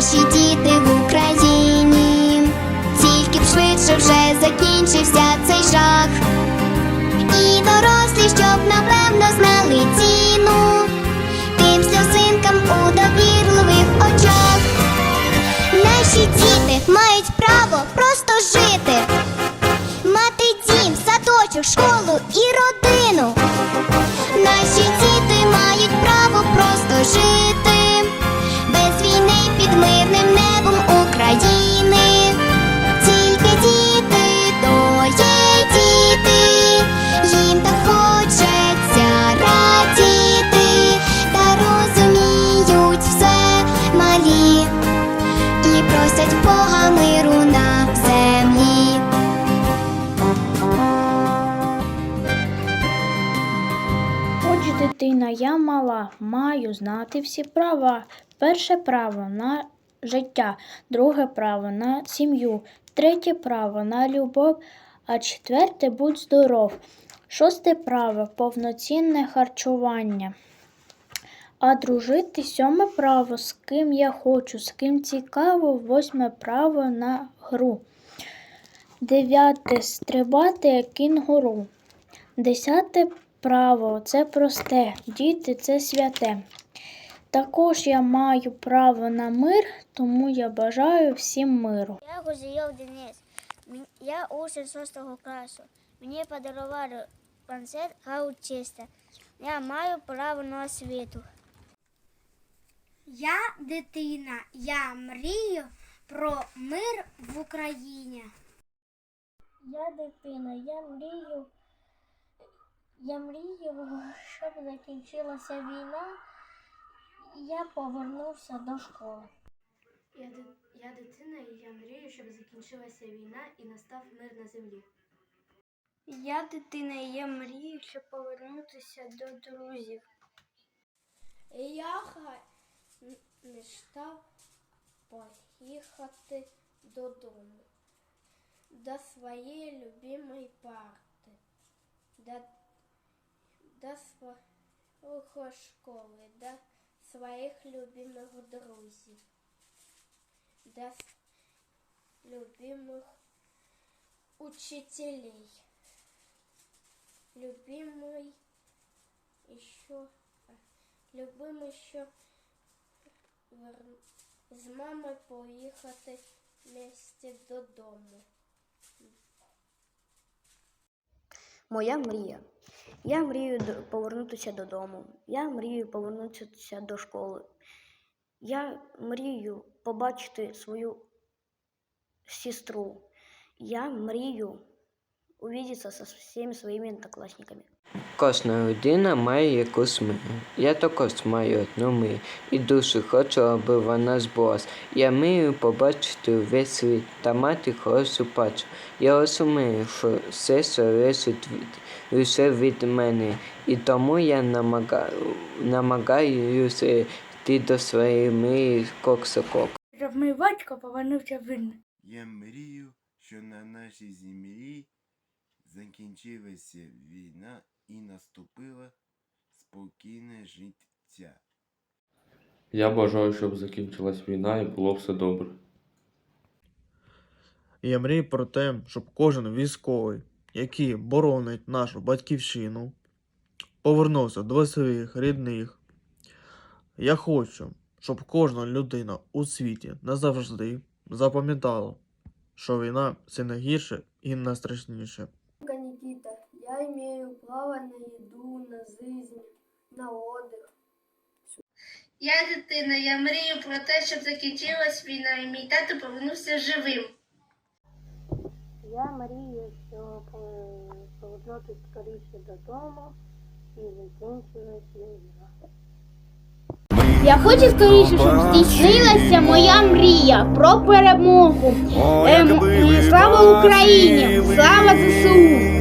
Наші діти в Україні, тільки б швидше вже закінчився цей і просять Бога миру на землі. Хоч дитина я мала, маю знати всі права. Перше право на життя, друге право на сім'ю, третє право на любов, а четверте будь здоров. Шосте право повноцінне харчування. А дружити сьоме право, з ким я хочу, з ким цікаво, восьме право на гру. Дев'яте стрибати як кінгуру. Десяте право це просте, діти це святе. Також я маю право на мир, тому я бажаю всім миру. Я Гузійов Денис. Я учень 6 класу. Мені подарували концерт Гаучиста. Я маю право на освіту. Я дитина, я мрію про мир в Україні. Я дитина, я мрію, я мрію, щоб закінчилася війна, і я повернувся до школи. Я, я дитина і я мрію, щоб закінчилася війна і настав мир на землі. Я дитина, і я мрію, щоб повернутися до друзів. Я мечтав поїхати додому до своєї любимої парти, до, до своєї школи, до своїх любимих друзів, до с- любимих учителей, любимый еще любим ще вер- з мамою поїхати вместе додому. Моя мрія. Я мрію повернутися додому. Я мрію повернутися до школи. Я мрію побачити свою сестру. Я мрію увидеться со всеми своими одноклассниками. Кожна людина має якусь мрію. Я також маю одну мрію і дуже хочу, аби вона збулась. Я мрію побачити весь світ та мати хорошу працю. Я розумію, що все залежить від, лише від мене, і тому я намагаю, намагаюся йти до своєї мрії кроком. Щоб мій батько повернувся вільно. Я мрію, що на нашій землі закінчилася війна і наступило спокійне життя. Я бажаю, щоб закінчилась війна і було все добре. Я мрію про те, щоб кожен військовий, який боронить нашу батьківщину, повернувся до своїх рідних. Я хочу, щоб кожна людина у світі назавжди запам'ятала, що війна це найгірше і найстрашніше. Имею право на еду, на жизнь, на отдых. Я дитина, я мрію про те, щоб закінчилась війна і мій тато повернувся живим. Я мрію, щоб повернутися скоріше додому Я хочу скоріше, щоб здійснилася моя мрія про перемогу. Ем, слава Україні! Слава ЗСУ!